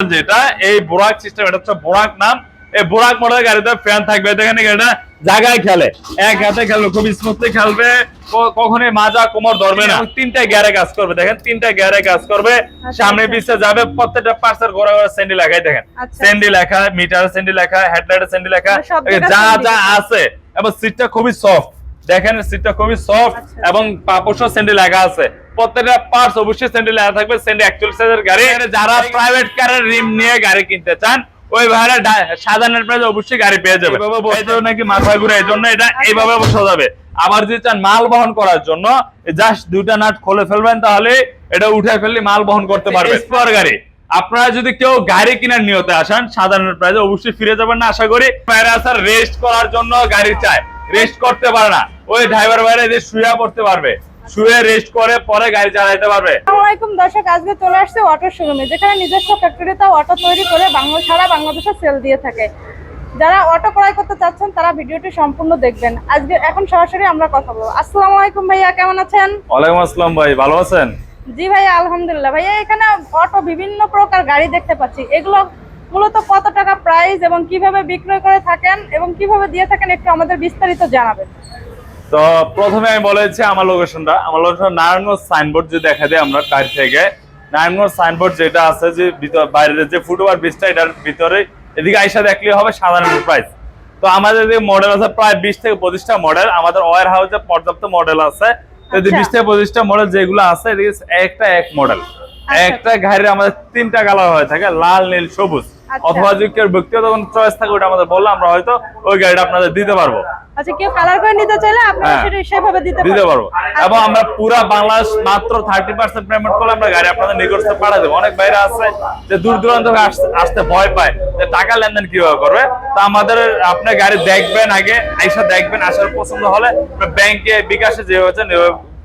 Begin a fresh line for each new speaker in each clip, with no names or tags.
যেটা এই বোরাক সিস্টেম এটা হচ্ছে বোরাক নাম। এই বোরাক মডেলের গাড়িতে ফ্যান থাকবে। দেখেন গাড়িটা জায়গায় খেলে। এক হাতে খেলবে খুব স্মুথলি খেলবে। কখনোই মাজা কোমর ধরবে না। তিনটা গিয়ারে কাজ করবে। দেখেন তিনটা গিয়ারে কাজ করবে। সামনে
আচ্ছা।
পিছে যাবে প্রত্যেকটা পার্সের ঘোরা ঘোরা স্যান্ডি লেখাই দেখেন।
আচ্ছা।
স্যান্ডি লেখা মিটার স্যান্ডি লেখা হেডলাইটের স্যান্ডি লেখা যা যা আছে। এবং সিটটা খুবই সফট দেখেন সিটটা খুবই সফট
আচ্ছা।
এবং পাপোশ স্যান্ডি লেখা আছে। প্রত্যেকটা পার্টস অবশ্যই লেখা থাকবে স্যান্ডি অ্যাকচুয়াল সাইজের গাড়ি। যারা প্রাইভেট কারের রিম নিয়ে গাড়ি কিনতে চান ওই ভাড়া সাধারণ প্রাইস অবশ্যই গাড়ি পেয়ে যাবে। এইভাবে নাকি মাথা ঘুরে এই জন্য এটা এইভাবে বসা যাবে। আবার যদি চান মাল বহন করার জন্য জাস্ট দুইটা নাট খুলে ফেলবেন তাহলে এটা উঠে ফেললে মাল বহন করতে পারবে। গাড়ি। আপনারা যদি কেউ গাড়ি কেনার নিয়তে আসেন সাধারণ প্রাইসে অবশ্যই ফিরে যাবেন না আশা করি। আসার রেস্ট করার জন্য গাড়ি চায়। রেস্ট করতে পারে না। ওই ড্রাইভার বাইরে যে শুয়ে পড়তে পারবে। শুয়ে রেস্ট করে পরে গাড়ি চালাতে পারবে।
আসসালামু আলাইকুম দর্শক আজকে চলে আসছে অটো শোরুমে যেখানে নিজস্ব ফ্যাক্টরিতে অটো তৈরি করে বাংলা সারা বাংলাদেশে সেল দিয়ে থাকে। যারা অটো ক্রয় করতে চাচ্ছেন তারা ভিডিওটি সম্পূর্ণ দেখবেন। আজকে এখন সরাসরি আমরা কথা বলব। আসসালামু আলাইকুম ভাইয়া কেমন আছেন?
ওয়ালাইকুম আসসালাম ভাই ভালো আছেন?
জি ভাইয়া আলহামদুলিল্লাহ। ভাইয়া এখানে অটো বিভিন্ন প্রকার গাড়ি দেখতে পাচ্ছি। এগুলো মূলত কত টাকা প্রাইস এবং কীভাবে বিক্রয় করে থাকেন এবং কীভাবে দিয়ে থাকেন একটু আমাদের বিস্তারিত জানাবেন।
তো প্রথমে আমি বলেছি আমার লোকেশনটা আমার লোকেশন নারায়ণগঞ্জ সাইনবোর্ড যে দেখা দেয় আমরা গাড়ি থেকে নারায়ণগঞ্জ সাইনবোর্ড যেটা আছে যে ভিতর বাইরের যে ফুটওভার ব্রিজটা এটার ভিতরে এদিকে আইসা দেখলে হবে সাধারণ প্রাইস তো আমাদের যে মডেল আছে প্রায় বিশ থেকে পঁচিশটা মডেল আমাদের ওয়ার হাউসে পর্যাপ্ত মডেল আছে
আচ্ছা।
বিশ থেকে পঁচিশটা মডেল যেগুলো আছে এদিকে একটা এক মডেল
আচ্ছা।
একটা গাড়ির আমাদের তিনটা কালার হয়ে থাকে লাল নীল সবুজ। অথবা যদি কেউ ব্যক্তিগত কোনো চয়েস থাকে ওটা আমাদের বললে আমরা হয়তো ওই গাড়িটা আপনাদের দিতে পারব।
আচ্ছা কেউ কালার করে নিতে চাইলে আপনারা
হ্যাঁ।
সেটা সেভাবে দিতে
দিতে পারব। এবং আমরা পুরা বাংলাদেশ মাত্র থার্টি পার্সেন্ট পেমেন্ট করলে আমরা গাড়ি আপনাদের নিকটস্থ পাঠা দেবো। অনেক বাইরে আছে যে দূর দূরান্ত থেকে আসতে- ভয় পায় যে টাকা লেনদেন কীভাবে করবে। তো আমাদের আপনি গাড়ি দেখবেন আগে আইসা দেখবেন আসার পছন্দ হলে ব্যাংকে বিকাশে যে হচ্ছে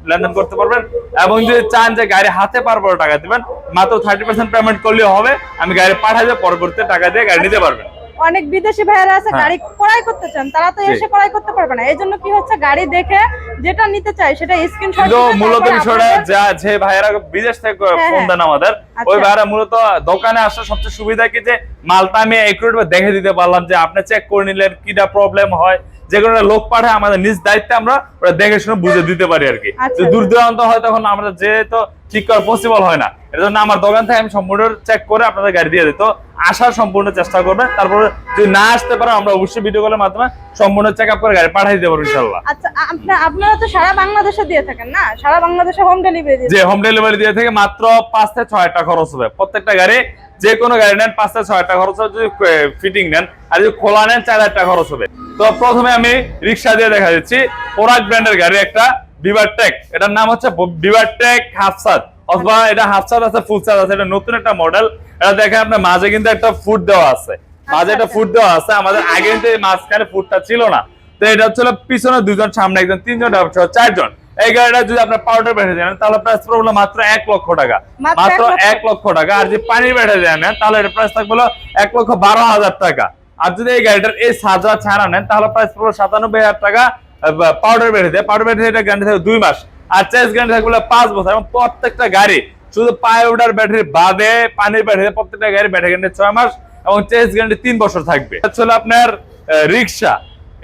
লেনদেন করতে পারবেন এবং যদি চান যে গাড়ি হাতে পারব টাকা দিবেন, মাত্র থার্টি পার্সেন্ট পেমেন্ট করলে হবে। আমি গাড়ি পাঠাই দিয়ে পরবর্তী টাকা দিয়ে গাড়ি নিতে পারবেন।
অনেক বিদেশি ভাইয়েরা আছে
হ্যাঁ।
গাড়ি ক্রয় করতে চান তারা তো এসে ক্রয় করতে পারবে না এই জন্য কি হচ্ছে গাড়ি দেখে যেটা নিতে চাই সেটা স্ক্রিনশট
মূলত বিষয়টা যা যে ভাইয়েরা বিদেশ থেকে
হ্যাঁ,
ফোন দেন আমাদের
আচ্ছা।
ওই ভাইয়েরা মূলত দোকানে আসার সবচেয়ে সুবিধা কি যে মালটা আমি একুরেট দেখে দিতে পারলাম যে আপনি চেক করে নিলেন কিটা প্রবলেম হয় যে কোনো লোক পাঠায় আমাদের নিজ দায়িত্বে আমরা দেখে শুনে বুঝে দিতে পারি আর কি
আচ্ছা।
দূর দূরান্ত হয় তখন আমরা যে তো ঠিক করা পসিবল হয় না। এর জন্য আমার দোকান থেকে আমি সম্পূর্ণ চেক করে আপনাদের গাড়ি দিয়ে দিই। তো আসার সম্পূর্ণ চেষ্টা করবেন। তারপরে যদি না আসতে পারে আমরা অবশ্যই ভিডিও কলের মাধ্যমে সম্পূর্ণ চেক আপ করে গাড়ি পাঠিয়ে দিতে পারব ইনশাল্লাহ
আচ্ছা আপনারা তো সারা বাংলাদেশে দিয়ে থাকেন না? সারা বাংলাদেশে হোম ডেলিভারি দিয়ে
যে হোম ডেলিভারি দিয়ে থেকে মাত্র পাঁচ থেকে ছয় টাকা খরচ হবে। প্রত্যেকটা গাড়ি যে কোনো গাড়ি নেন পাঁচ থেকে ছয় টাকা খরচ হবে। যদি ফিটিং নেন আর যদি খোলা নেন চার হাজার টাকা খরচ হবে। তো প্রথমে আমি রিক্সা দিয়ে দেখা দিচ্ছি। পোরাক ব্র্যান্ডের গাড়ি একটা। Beaver Tech. এটার নাম হচ্ছে বিভার টেক হাফসাদ অথবা এটা হাফসাদ আছে ফুল সাদ আছে এটা নতুন একটা মডেল। এটা দেখেন আপনার মাঝে কিন্তু একটা ফুট দেওয়া আছে। মাঝে একটা
আচ্ছা।
ফুট দেওয়া আছে আমাদের আগে কিন্তু মাঝখানে ফুটটা ছিল না। তো এটা হচ্ছে পিছনে দুজন সামনে একজন তিনজন চারজন। এই গাড়িটা যদি আপনার পাউডার বেড়ে দেন তাহলে প্রাইস পড়বে মাত্র এক লক্ষ টাকা।
মাত্র এক লক্ষ?
টাকা। আর যদি পানি বেড়ে দেন তাহলে এটা প্রাইস থাকবে এক লক্ষ বারো হাজার টাকা। আর যদি এই গাড়িটার এই সাজা ছাড়া নেন তাহলে প্রাইস পড়বে সাতানব্বই হাজার টাকা। পাউডার বেড়ে দেয়। পাউডার বেড়ে এটা গ্যারান্টি থাকবে দুই মাস। আর চেস গ্যারান্টি থাকবে পাঁচ বছর। এবং প্রত্যেকটা গাড়ি শুধু পাউডার ব্যাটারি বাদে পানির ব্যাটারি প্রত্যেকটা গাড়ি ব্যাটারি গ্যারান্টি ছয় মাস এবং চেস গ্যারান্টি তিন বছর থাকবে। হলো আপনার রিক্সা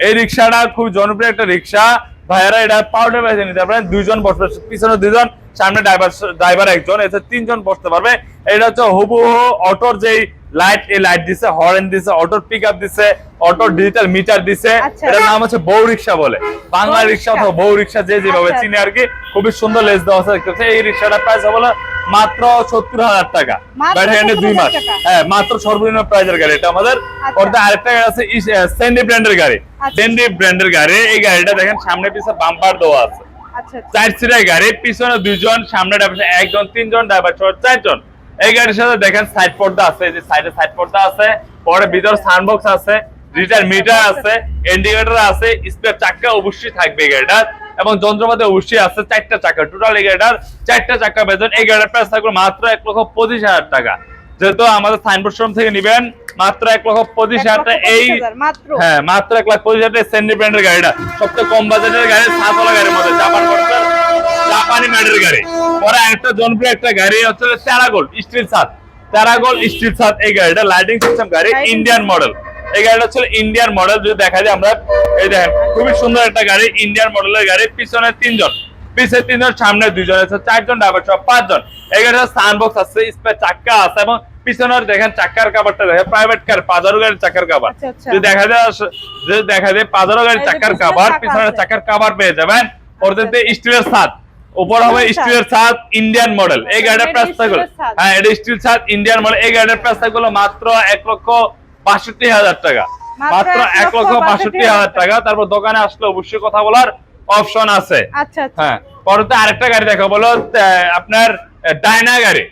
এই রিক্সাটা খুব জনপ্রিয় একটা রিক্সা ভাইয়ারা এটা পাউডার বেঁচে নিতে পারবেন দুইজন বসবে, পিছনে দুইজন, সামনে ড্রাইভার ড্রাইভার একজন, এতে তিনজন বসতে পারবে। এটা হচ্ছে হুবহু অটোর যেই লাইট এ লাইট দিছে হর্ন দিছে অটো পিক আপ দিছে অটো ডিজিটাল মিটার দিছে
আচ্ছা।
এটার নাম হচ্ছে বউ রিক্সা বলে বাংলা রিক্সা। অথবা বউ রিক্সা যে যেভাবে
আচ্ছা।
চিনে আর কি খুবই সুন্দর লেস দেওয়া আছে। এই রিক্সাটার প্রাইস হবে মাত্র সত্তর হাজার টাকা ব্যাটারি দুই মাস হ্যাঁ মাত্র সর্বনিম্ন প্রাইজের গাড়ি এটা আমাদের
আচ্ছা।
পরে আরেকটা গাড়ি আছে স্যান্ডি ব্র্যান্ডের গাড়ি। স্যান্ডি ব্র্যান্ডের গাড়ি এই গাড়িটা দেখেন সামনে পিছনে বাম্পার দেওয়া আছে। চার সিটের গাড়ি পিছনে দুইজন সামনে ড্রাইভার একজন তিনজন ড্রাইভার চারজন এই গাড়ির সাথে দেখেন সাইড পর্দা আছে এই যে সাইডে সাইড পর্দা আছে পরে ভিতর সাউন্ডবক্স আছে ডিজিটাল মিটার আছে ইন্ডিকেটর আছে স্পেয়ার চাকা অবশ্যই থাকবে এই গাড়িটার এবং যন্ত্রপাতি অবশ্যই আছে চারটা চাকা টোটাল এই গাড়িটার চারটা চাকা বেতন এই গাড়ির প্রাইস থাকবে মাত্র এক লক্ষ পঁচিশ হাজার টাকা। যেহেতু আমাদের সাইনবোর্ড শোরুম থেকে নিবেন মাত্র এক লক্ষ পঁচিশ হাজার টাকা এই হ্যাঁ মাত্র এক লাখ পঁচিশ হাজার টাকা সেন্ডি ব্র্যান্ডের গাড়িটা। সবচেয়ে কম বাজেটের গাড়ি সাতলা গাড়ির মধ্যে জাপান জাপানি ম্যাডের গাড়ি। পরে একটা জনপ্রিয় একটা গাড়ি হচ্ছে প্যারাগোল্ড স্টিল সাত প্যারাগল স্টিল সাত এই গাড়িটা লাইটিং সিস্টেম গাড়ি ইন্ডিয়ান মডেল এই গাড়িটা হচ্ছে ইন্ডিয়ান মডেল যদি দেখা যায় আমরা এই দেখেন খুবই সুন্দর একটা গাড়ি ইন্ডিয়ান মডেলের গাড়ি পিছনে তিনজন। পিছনে তিনজন সামনে দুইজন আছে চারজন ড্রাইভার সহ পাঁচজন। এই গাড়িটা সানবক্স আছে স্পেয়ার চাক্কা আছে এবং পিছনের দেখেন চাক্কার কাভারটা দেখেন প্রাইভেট কার পাজারো গাড়ির চাকার কাভার
আচ্ছা, আচ্ছা।
যদি দেখা যায় যদি দেখা যায় পাজারো গাড়ির
চাকার
কাভার পিছনের চাকার কাভার পেয়ে যাবেন। ওরতে স্টিলের ছাদ উপর হবে
স্টিলের ছাদ।
ইন্ডিয়ান মডেল এই গাড়িটার
এটা
প্রাইস থাকবে হ্যাঁ এটা স্টিল ছাদ ইন্ডিয়ান মডেল এই গাড়িটার প্রাইস থাকবে মাত্র এক লক্ষ বাষট্টি হাজার টাকা।
মাত্র এক
লক্ষ বাষট্টি হাজার টাকা। তারপর দোকানে আসলে অবশ্যই কথা বলার অপশন আছে।
আচ্ছা আচ্ছা।
হ্যাঁ পরতে আরেকটা গাড়ি দেখো বলো আপনার ডায়না গাড়ি।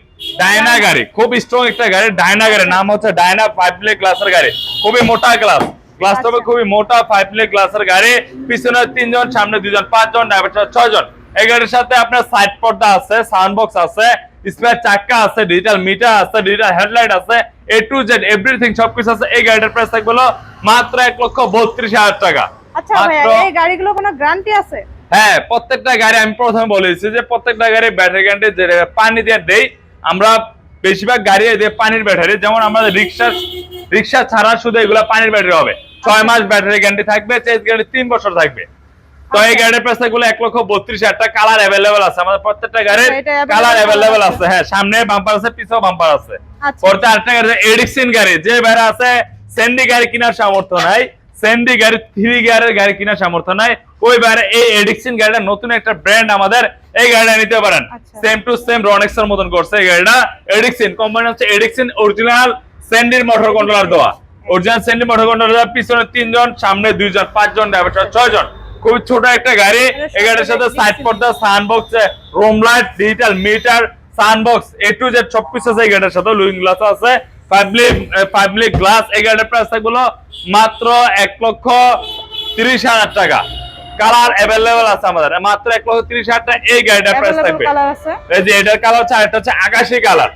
ডায়না গাড়ি খুব স্ট্রং একটা গাড়ি ডায়না গাড়ি। নাম হচ্ছে ডায়না ফাইভ প্লে গ্লাসের গাড়ি। খুবই মোটা গ্লাস গ্লাস হবে
আচ্ছা।
খুবই মোটা ফাইভ প্লে গ্লাসের গাড়ি। পিছনে তিনজন সামনে দুজন পাঁচজন ড্রাইভার ছয়জন। এই গাড়ির সাথে আপনার সাইড পর্দা আছে সাউন্ড বক্স আছে স্পেয়ার চাক্কা আছে ডিজিটাল মিটার আছে ডিজিটাল হেডলাইট আছে এ টু জেড এভরিথিং সবকিছু আছে। এই গাড়িটার প্রাইস থাকবে মাত্র এক লক্ষ বত্রিশ হাজার টাকা।
আচ্ছা এই গাড়িগুলো কোনো গ্যারান্টি আছে?
হ্যাঁ প্রত্যেকটা গাড়ি আমি প্রথমে বলেছি যে প্রত্যেকটা গাড়ি ব্যাটারি গ্যারান্টি পানি দিয়ে দেই আমরা বেশিরভাগ গাড়ি দিয়ে পানির ব্যাটারি যেমন আমাদের রিক্সা রিক্সা ছাড়া শুধু এগুলা পানির ব্যাটারি হবে। ছয় মাস ব্যাটারি গ্যারান্টি থাকবে গ্যারান্টি তিন বছর থাকবে। তো এই
আচ্ছা।
গাড়ির প্রাইসগুলো এক লক্ষ বত্রিশ হাজার টাকা কালার অ্যাভেলেবেল আছে। আমাদের প্রত্যেকটা গাড়ির
আচ্ছা,
কালার
colour
অ্যাভেলেবেল
আছে।
হ্যাঁ সামনে বাম্পার আছে পিছনে বাম্পার আছে।
আচ্ছা।
আরেকটা গাড়ি এডিক্সিন গাড়ি। যে ভাইরা আছে স্যান্ডি গাড়ি কেনার সামর্থ্য নাই। স্যান্ডি গাড়ি থ্রি গিয়ারের গাড়ি কেনার সামর্থ্য নাই। ওই বাইরে এই এডিক্সিন গাড়িটা নতুন একটা ব্র্যান্ড আমাদের এই গাড়িটা নিতে পারেন।
আচ্ছা।
সেম টু সেম রনেক্স এর মতন করছে এই গাড়িটা। এডিক্সিন কোম্পানি হচ্ছে এডিক্সিন অরিজিনাল স্যান্ডির মোটর কন্ট্রোলার দেওয়া। অরিজিনাল স্যান্ডি মোটর কন্ট্রোলার পিছনে তিনজন সামনে দুইজন পাঁচজন ড্রাইভার ছয়জন। খুব ছোট একটা গাড়ি। এই গাড়ির সাথে সাইড পর্দা sun box room light digital meter sun box A to Z সবকিছু আছে এই গাড়ির সাথে। লুইং গ্লাস আছে। পাবলিক পাবলিক গ্লাস এই গাড়ির প্রাইস থাকবে মাত্র এক লক্ষ তিরিশ হাজার টাকা। কালার অ্যাভেলেবেল আছে আমাদের। মাত্র এক লক্ষ তিরিশ হাজার টাকা এই গাড়িটার প্রাইস থাকবে। এই যে এটার কালার হচ্ছে আরেকটা হচ্ছে আকাশি কালার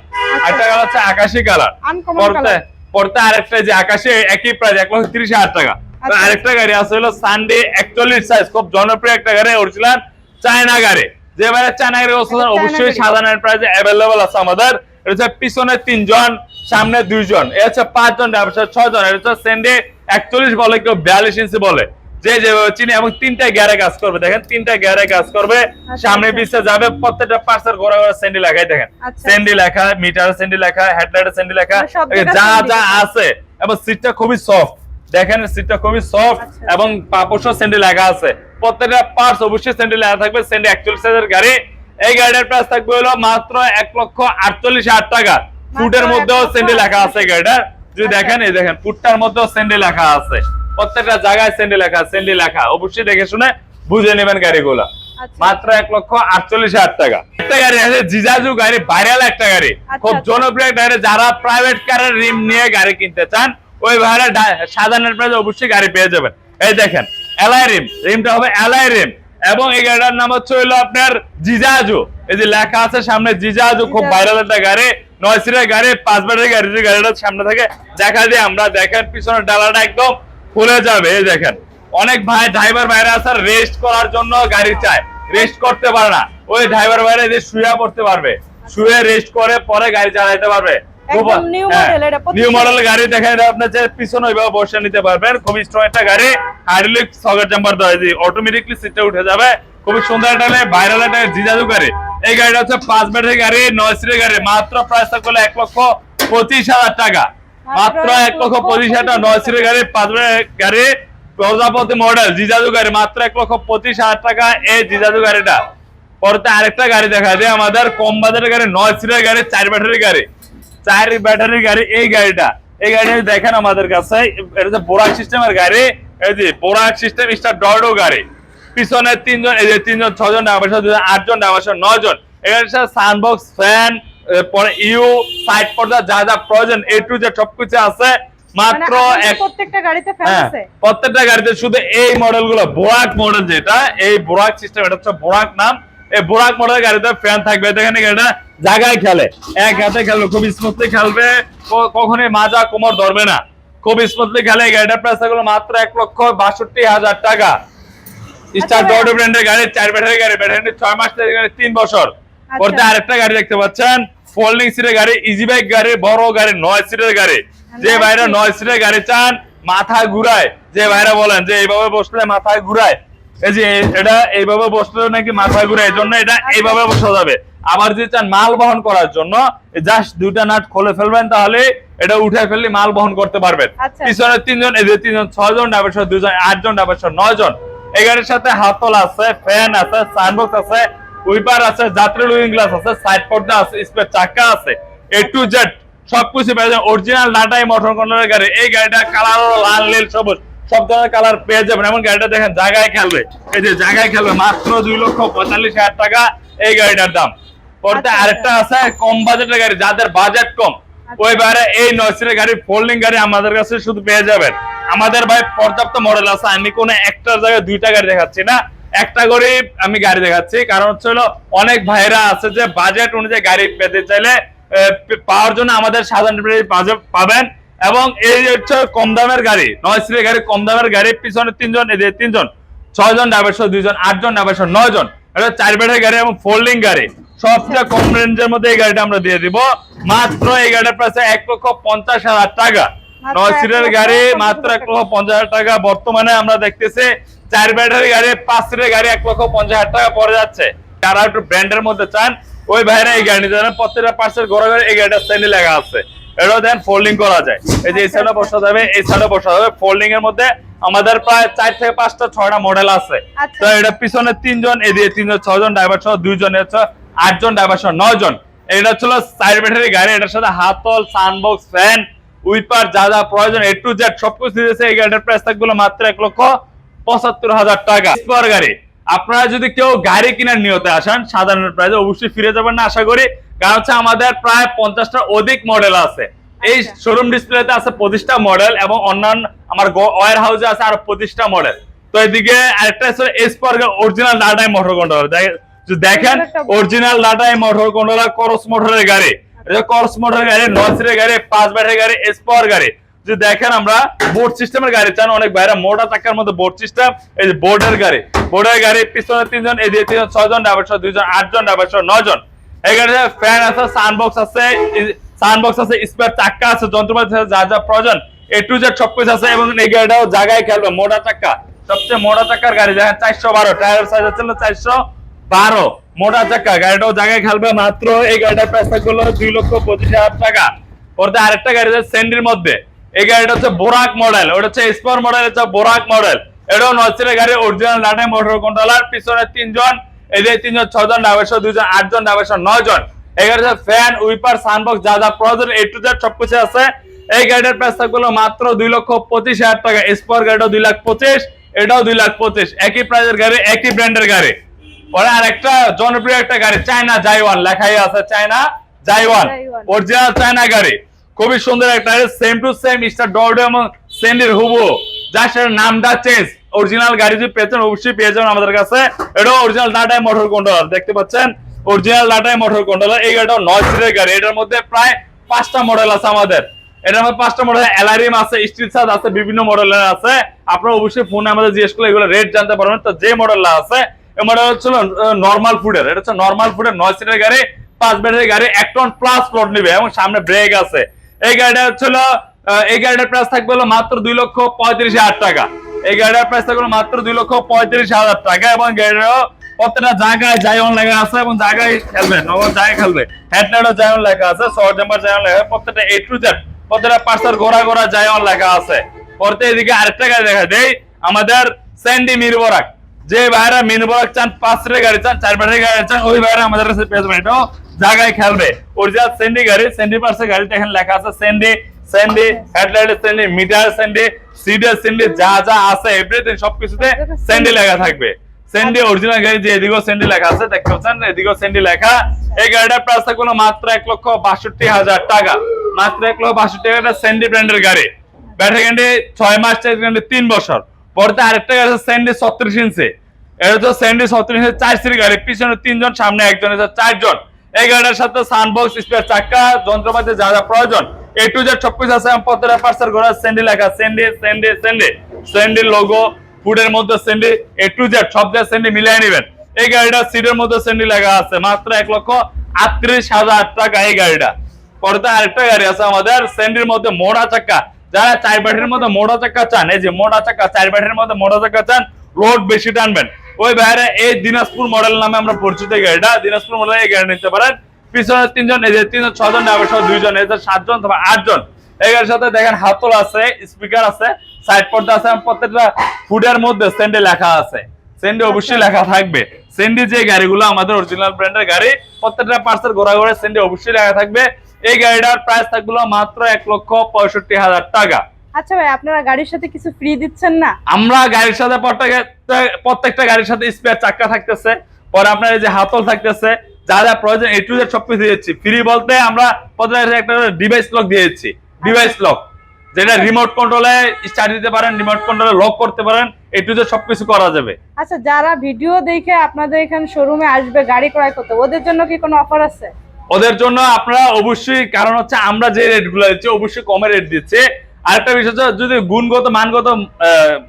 আরেকটা কালার হচ্ছে আকাশি কালার পড়তে পড়তে আরেকটা যে আকাশি একই প্রাইস এক লক্ষ তিরিশ হাজার টাকা।
আচ্ছা।
আরেকটা গাড়ি আছে হলো সানডে একচল্লিশ সাইজ খুব জনপ্রিয় একটা গাড়ি অরিজিনাল চায়না গাড়ি। যে বাইরে চায়না গাড়ি অবশ্যই সাধারণ প্রাইসে অ্যাভেলেবল আছে আমাদের। এটা হচ্ছে পিছনে তিনজন সামনে দুইজন। এ হচ্ছে পাঁচজন ছয়জন। এটা হচ্ছে সেন্ডে একচল্লিশ বলে কেউ বিয়াল্লিশ ইঞ্চি বলে। যে যেভাবে চিনি এবং তিনটা গিয়ারে কাজ করবে। দেখেন তিনটা গিয়ারে কাজ করবে। সামনে
আচ্ছা।
পিছিয়ে যাবে প্রত্যেকটা পার্সের ঘোরা ঘোরা স্যান্ডি লেখাই দেখেন।
আচ্ছা।
স্যান্ডি লেখা মিটার স্যান্ডি লেখা হেডলাইট স্যান্ডি লেখা।
মানে
যা যা আছে এবং সিটটা খুবই সফট দেখেন সিটটা খুবই সফট
আচ্ছা।
এবং পাপোশ স্যান্ডি লেখা আছে। প্রত্যেকটা পার্টস অবশ্যই স্যান্ডি লেখা থাকবে স্যান্ডি একচল্লিশ সাইজের গাড়ি। এই গাড়িটার প্রাইস থাকবে হলো মাত্র এক লক্ষ আটচল্লিশ হাজার টাকা। ফুটের মধ্যেও
লক্ষ
স্যান্ডি লেখা আছে এই গাড়িটার যদি
আচ্ছা।
দেখেন এই দেখেন ফুটটার মধ্যেও স্যান্ডি লেখা আছে। প্রত্যেকটা জায়গায় স্যান্ডি লেখা স্যান্ডি লেখা অবশ্যই দেখে শুনে বুঝে নেবেন গাড়িগুলা।
আচ্ছা।
মাত্র এক লক্ষ আটচল্লিশ হাজার টাকা। একটা গাড়ি আছে জিজাজু গাড়ি ভাইরাল একটা গাড়ি।
আচ্ছা,
খুব
আচ্ছা।
জনপ্রিয় একটা গাড়ি। যারা প্রাইভেট কারের রিম নিয়ে গাড়ি কিনতে চান ওই ভাইরা সাধারণ প্রাইস অবশ্যই গাড়ি পেয়ে যাবেন। এই দেখেন এলআই রিম। রিমটা হবে এলআই রিম। এবং এই গাড়িটার নাম হচ্ছে হইল আপনার জিজাজু। এই যে লেখা আছে সামনে জিজাজু খুব ভাইরাল একটা গাড়ি। নয় সিটের গাড়ি পাঁচ ব্যাটারি গাড়ি যে গাড়িটা সামনে থাকে দেখা দিয়ে আমরা দেখেন পিছনের ডালাটা একদম খুলে যাবে। এই দেখেন অনেক ভাই ড্রাইভার ভাইরা আছে রেস্ট করার জন্য গাড়ি চায়। রেস্ট করতে পারে না। ওই ড্রাইভার ভাইরা যে শুয়ে পড়তে পারবে। শুয়ে রেস্ট করে পরে গাড়ি চালাতে পারবে।
একদম new model, এটা পঁচিশ
নিউ মডেল গাড়ি দেখেন এটা আপনার যে পিছনে ওইভাবে বসে নিতে পারবেন। খুবই স্ট্রং একটা গাড়ি হাইড্রোলিক সকেট জাম্পার দেওয়া হয়েছে। অটোমেটিকলি সিটটা উঠে যাবে। খুবই সুন্দর একটা ভাইরাল একটা জিজাজু গাড়ি। এই গাড়িটা হচ্ছে পাঁচ ব্যাটারি গাড়ি নয় সিটের গাড়ি। মাত্র প্রাইস থাকলে এক লক্ষ পঁচিশ হাজার টাকা। মাত্র এক লক্ষ পঁচিশ হাজার নয় সিটের গাড়ি পাঁচ গাড়ি প্রজাপতি মডেল জিজাজু গাড়ি। মাত্র এক লক্ষ পঁচিশ হাজার টাকা এই জিজাজু গাড়িটা। পরতে আরেকটা গাড়ি দেখা যায় আমাদের কম বাজারের গাড়ি নয় সিটের গাড়ি চার ব্যাটারি গাড়ি। চার ব্যাটারি গাড়ি এই গাড়িটা। এই গাড়িটা দেখেন আমাদের কাছে এটা হচ্ছে বোরাক সিস্টেমের গাড়ি এই যে বোরাক সিস্টেম স্টার ডরডো গাড়ি। পিছনে তিনজন এই যে তিনজন ছজন ড্রাইভার দুজন আটজন ড্রাইভার নয় জন এখানে সানবক্স ফ্যান পরে ইউ সাইড পর্দা যা যা প্রয়োজন এ টু যে সবকিছু আছে। মাত্র
মানে প্রত্যেকটা গাড়িতে ফ্যান আছে?
প্রত্যেকটা গাড়িতে শুধু এই মডেলগুলো বোরাক মডেল যেটা এই বোরাক সিস্টেম এটা হচ্ছে বোরাক নাম। এই বোরাক মডেলের গাড়িতে ফ্যান থাকবে। দেখেন গাড়িটা জায়গায় খেলে। এক হাতে খেলবে খুব স্মুথলি খেলবে। কখনোই মাজা কোমর ধরবে না। খুব স্মুথলি খেলে গাড়িটার প্রাইস থাকল মাত্র এক লক্ষ বাষট্টি হাজার টাকা। স্টার ডট ব্র্যান্ডের গাড়ি চার ব্যাটারি গাড়ি ব্যাটারি ছয় মাস গাড়ি তিন বছর।
আচ্ছা।
পরে আরেকটা গাড়ি দেখতে পাচ্ছেন ফোল্ডিং সিটের গাড়ি ইজি বাইক গাড়ি বড় গাড়ি নয় সিটের গাড়ি। যে ভাইরা। নয় সিটের গাড়ি চান মাথা ঘুরায়। যে ভাইরা বলেন যে এইভাবে বসলে মাথা ঘুরায় এই যে এটা এইভাবে বসলে নাকি মাথা ঘুরায় এই জন্য এটা। এইভাবে বসা যাবে। আবার যদি চান মাল বহন করার জন্য জাস্ট দুইটা নাট খুলে ফেলবেন তাহলে এটা উঠে ফেললে মাল বহন করতে পারবেন।
আচ্ছা।
পিছনে তিনজন এদের তিনজন ছয়জন ডাবের সাথে দুজন আটজন ডাবের সাথে নয় জন এই গাড়ির সাথে হাতল আছে ফ্যান আছে সানবক্স আছে উইপার আছে যাত্রী লুইং গ্লাস আছে সাইড পর্দা আছে চাকা আছে এ টু জেড সবকিছু পেয়ে যাবেন। অরিজিনাল নাটাই মোটর কন্ট্রোলের গাড়ি। এই গাড়িটা কালার লাল নীল সবুজ। সব ধরনের কালার পেয়ে যাবেন। এমন গাড়িটা দেখেন জায়গায় খেলবে। এই যে জায়গায় খেলবে মাত্র দুই লক্ষ পঁয়তাল্লিশ হাজার টাকা এই গাড়িটার দাম। পড়তে
আচ্ছা,
আরেকটা আছে কম বাজেটের গাড়ি যাদের বাজেট কম। ওই বাইরে এই নয়সিরের গাড়ি ফোল্ডিং গাড়ি আমাদের কাছে শুধু পেয়ে যাবেন। আমাদের ভাই পর্যাপ্ত মডেল আছে আমি কোনো একটার জায়গায় দুইটা গাড়ি দেখাচ্ছি না। একটা করে আমি গাড়ি দেখাচ্ছি কারণ হচ্ছে হলো অনেক ভাইরা আছে যে বাজেট অনুযায়ী গাড়ি পেতে চাইলে পাওয়ার জন্য আমাদের সাধারণ বাজেট পাবেন। এবং এই হচ্ছে কম দামের গাড়ি নয় সিটের গাড়ি কম দামের গাড়ি পিছনে তিনজন এদের তিনজন ছয়জন ড্রাইভার সহ দুইজন আটজন ড্রাইভার সহ নয় জন এটা চার বেডের গাড়ি এবং ফোল্ডিং গাড়ি। সবচেয়ে কম রেঞ্জের মধ্যে এই গাড়িটা আমরা দিয়ে দিব। মাত্র এই গাড়িটার প্রাইস এক লক্ষ পঞ্চাশ হাজার টাকা। নয় সিটের গাড়ি মাত্র এক লক্ষ পঞ্চাশ হাজার টাকা। বর্তমানে আমরা দেখতেছি চার বেডের গাড়ি পাঁচ সিটের গাড়ি এক লক্ষ পঞ্চাশ হাজার টাকা পড়ে যাচ্ছে। যারা একটু ব্র্যান্ডের মধ্যে চান ওই ভাইরা এই গাড়ি নিতে পারেন। প্রত্যেকটা পার্সেল ঘরে ঘরে এই গাড়িটা স্ট্যান্ডে লেখা আছে। এটাও দেন ফোল্ডিং করা যায়। এই যে এই সাইডে বসা যাবে এই সাইডে বসা যাবে। ফোল্ডিং এর মধ্যে আমাদের প্রায় চার থেকে পাঁচটা ছয়টা মডেল আছে।
আচ্ছা।
তো এটা পিছনে তিনজন এদিকে তিনজন ছজন ড্রাইভার সহ দুইজন হচ্ছে আটজন ড্রাইভার সহ নয় জন এটা ছিল চার ব্যাটারি গাড়ি এটার সাথে হাতল সানবক্স ফ্যান উইপার যা যা প্রয়োজন এ টু জেড সবকিছু দিয়েছে। এই গাড়িটার প্রাইস থাকবে মাত্র এক লক্ষ পঁচাত্তর হাজার টাকা। স্পর গাড়ি। আপনারা যদি কেউ গাড়ি কেনার নিয়তে আসেন সাধারণ প্রাইসে অবশ্যই ফিরে যাবেন না আশা করি। কারণ হচ্ছে আমাদের প্রায় পঞ্চাশটা অধিক মডেল আছে। এই
আচ্ছা।
শোরুম ডিসপ্লেতে আছে পঁচিশটা মডেল এবং অন্যান্য আমার ওয়ার হাউসে আছে আরও পঁচিশটা মডেল তো এদিকে আরেকটা আছে এসপার অরিজিনাল ডাটাই মোটর কন্ট্রোলার দেখেন অরিজিনাল ডাটাই মোটর কন্ট্রোলার করস মোটরের গাড়ি। এটা করস মোটরের গাড়ি নসিরের গাড়ি পাঁচ ব্যাটারি গাড়ি এসপার গাড়ি। যদি দেখেন আমরা বোর্ড সিস্টেমের গাড়ি চান অনেক বাইরে মোটা চাকার মধ্যে বোর্ড সিস্টেম এই যে বোর্ডের গাড়ি। বোর্ডের গাড়ি পিছনে তিনজন এদিকে তিনজন ছয়জন ড্রাইভার সহ দুইজন আটজন ড্রাইভার সহ নয়জন। গাড়িতে ফ্যান আছে সানবক্স আছে সানবক্স আছে স্পেয়ার চাক্কা আছে, যন্ত্রপাতি আছে, যা যা প্রয়োজন এ টু জেড সবকিছু আছে এবং এই গাড়িটাও জায়গায় খেলবে, মোটা চাক্কা। সবচেয়ে মোটা চাক্কার গাড়ি, দেখেন, চারশো বারো টায়ার সাইজ হচ্ছে চারশো বারো, মোটা চাক্কা, গাড়িটাও জায়গায় খেলবে, মাত্র এই গাড়িটার প্রাইস থাকবে দুই লক্ষ পঁচিশ হাজার টাকা। পরে আরেকটা গাড়ি আছে সেন্ডির মধ্যে। এই গাড়িটা হচ্ছে বোরাক মডেল ওটা হচ্ছে স্পোর মডেল হচ্ছে বোরাক মডেল এটাও নসিরের গাড়ি অরিজিনাল লাটে মোটর কন্ট্রোলার পিছনে তিনজন। এদের তিনজন ছজন ড্রাইভার দুজন আটজন ড্রাইভার নয় জন এই গাড়িতে ফ্যান উইপার সানবক্স যা যা প্রয়োজন এ টু জেড সবকিছু আছে। এই গাড়িটার প্রাইস থাকবে মাত্র দুই লক্ষ পঁচিশ হাজার টাকা। স্পোর গাড়িটাও দুই লাখ পঁচিশ এটাও দুই লাখ পঁচিশ। একই প্রাইসের গাড়ি একই ব্র্যান্ডের গাড়ি। পরে আর একটা জনপ্রিয় একটা গাড়ি চায়না জাইওয়ান লেখাই আছে চায়না জাইওয়ান। অরিজিনাল চায়না গাড়ি। খুবই সুন্দর একটা সেম টু সেম স্টার ডর্ড এবং সেন্ডির হুবু যার নামটা চেঞ্জ অরিজিনাল গাড়ি যদি পেয়েছেন অবশ্যই পেয়ে যাবেন আমাদের কাছে। এটা অরিজিনাল ডাটাই মোটর কন্ট্রোলার দেখতে পাচ্ছেন? অরিজিনাল ডাটাই মোটর কন্ট্রোলার এই গাড়িটা নয় সিটের গাড়ি। এটার মধ্যে প্রায় পাঁচটা মডেল আছে আমাদের। এটার মধ্যে পাঁচটা মডেল এলারিম আছে স্টিল সাজ আছে, বিভিন্ন মডেলের আছে। আপনারা অবশ্যই ফোনে আমাদের জিজ্ঞেস করলে এগুলো রেট জানতে পারবেন। তো যে মডেলটা আছে, এই মডেল হচ্ছে নর্মাল ফুডের এটা হচ্ছে নর্মাল ফুডের নয় সিটের গাড়ি, পাঁচ ব্যাটারি গাড়ি, এক টন প্লাস লোড নিবে এবং সামনে ব্রেক আছে। এই গাড়িটা হচ্ছিল এই গাড়িটার প্রাইস থাকবে হলো মাত্র দুই লক্ষ পঁয়ত্রিশ হাজার টাকা। এই গাড়িটার প্রাইস থাকবে মাত্র দুই লক্ষ পঁয়ত্রিশ হাজার টাকা এবং গাড়িটাও প্রত্যেকটা জায়গায় জায়ন লেখা আছে এবং জায়গায় খেলবে নগদ জায়গায় খেলবে। হেডলাইটও জায়ন লেখা আছে শর্ট জাম্পার জায়ন লেখা, প্রত্যেকটা এ টু জেড প্রত্যেকটা পার্সার ঘোরা ঘোরা জায়ন লেখা আছে। পরতে এদিকে আরেকটা গাড়ি দেখা দেই, আমাদের স্যান্ডি মিরবরাক যে ভাইরা মিরবরাক চান, পাঁচ গাড়ি চান, চার ব্যাটারি গাড়ি চান, ওই ভাইরা আমাদের কাছে পেয়ে যাবেন। জায়গায় খেলবে। অরিজিনাল স্যান্ডি গাড়ি স্যান্ডি পার্সের গাড়িতে এখানে লেখা আছে স্যান্ডি স্যান্ডি হেডলাইটের স্যান্ডি মিটার যা যা আছে এভরিথিং সবকিছুতে লেখা থাকবে। অরিজিনাল গাড়ি যে এদিকেও লেখা আছে, দেখতে পাচ্ছেন? এদিকেও লেখা। এই গাড়িটার প্রাইস থাকবে মাত্র এক লক্ষ বাষট্টি হাজার টাকা। মাত্র এক লক্ষ বাষট্টি ব্র্যান্ডের গাড়ি। ব্যাটারি গ্যারান্টি ছয় মাস গ্যারান্টি তিন বছর। পরে আরেকটা গাড়ি আছে ছত্রিশ ইঞ্চি। এটা স্যান্ডি ছত্রিশ চার সিটের গাড়ি। পিছনে তিনজন, সামনে একজন চারজন। এই গাড়িটার সাথে সানবক্স স্পেয়ার চাকা, যন্ত্রপাতি যা যা প্রয়োজন এ টু জেড সবকিছু আছে প্রত্যেকটা পার্সার ঘোরা স্যান্ডি লেখা Sandy Sandy Sandy Sandy logo ফুডের মধ্যে স্যান্ডি এ টু জেড সব জায়গায় স্যান্ডি মিলিয়ে নেবেন। এই গাড়িটা সিটের মধ্যে স্যান্ডি লেখা আছে, মাত্র এক লক্ষ আটত্রিশ হাজার টাকা এই গাড়িটা। পরে আরেকটা গাড়ি আছে আমাদের স্যান্ডির মধ্যে মোড়া চাক্কা যারা চার ব্যাটের মধ্যে মোড়া চাক্কা চান, এই যে মোড়া চাক্কা চার ব্যাটের মধ্যে মোড়া চাক্কা চান লোড বেশি টানবেন। ওই বাইরে এই দিনাজপুর মডেল নামে আমরা পরিচিত গাড়িটা, দিনাজপুর মডেল এই গাড়ি নিতে পারেন। পিছনে তিনজন এই যে তিনজন ছজন ড্রাইভার সহ দুইজন এই যে সাতজন অথবা আটজন। এই গাড়ির সাথে দেখেন হাতল আছে স্পিকার আছে সাইড পর্দা আছে প্রত্যেকটা ফুডের মধ্যে স্যান্ডে লেখা আছে। সেন্ডি অবশ্যই লেখা থাকবে। সেন্ডি যে গাড়িগুলো আমাদের অরিজিনাল ব্র্যান্ডের গাড়ি প্রত্যেকটা পার্সেল ঘোরা ঘোরা সেন্ডে অবশ্যই লেখা থাকবে। এই গাড়িটার প্রাইস থাকল মাত্র এক লক্ষ পঁয়ষট্টি হাজার টাকা।
আচ্ছা ভাই আপনারা গাড়ির সাথে কিছু ফ্রি দিচ্ছেন না?
আমরা গাড়ির সাথে প্রত্যেকটা প্রত্যেকটা গাড়ির সাথে স্পেয়ার চাক্কা থাকতেছে। পরে আপনার এই যে হাতল থাকতেছে যা যা প্রয়োজন এ টু জেড সবকিছু দিয়েছি। ফ্রি বলতে আমরা প্রত্যেকটা একটা ডিভাইস লক দিয়েছি। ডিভাইস লক যেটা রিমোট কন্ট্রোলে স্টার্ট দিতে পারেন রিমোট কন্ট্রোলে লক করতে পারেন এ টু জেড সবকিছু করা যাবে।
আচ্ছা যারা ভিডিও দেখে আপনাদের এখানে শোরুমে আসবে গাড়ি ক্রয় করতে ওদের জন্য কি কোনো অফার আছে?
ওদের জন্য আপনারা অবশ্যই কারণ হচ্ছে আমরা যে রেটগুলো দিচ্ছি অবশ্যই কমে রেট দিচ্ছি। আরেকটা বিষয় যদি গুণগত মানগত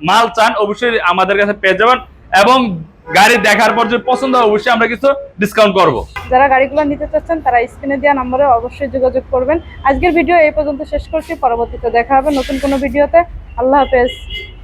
মাল চান অবশ্যই আমাদের কাছে পেয়ে যাবেন। এবং গাড়ি দেখার পর যদি পছন্দ হয়, অবশ্যই আমরা কিছু ডিসকাউন্ট করব।
যারা গাড়িগুলো নিতে চাচ্ছেন, তারা স্ক্রিনে দেওয়া নম্বরে অবশ্যই যোগাযোগ করবেন। আজকের ভিডিও এই পর্যন্ত শেষ করছি। পরবর্তীতে দেখা হবে নতুন কোনো ভিডিওতে। আল্লাহ হাফেজ।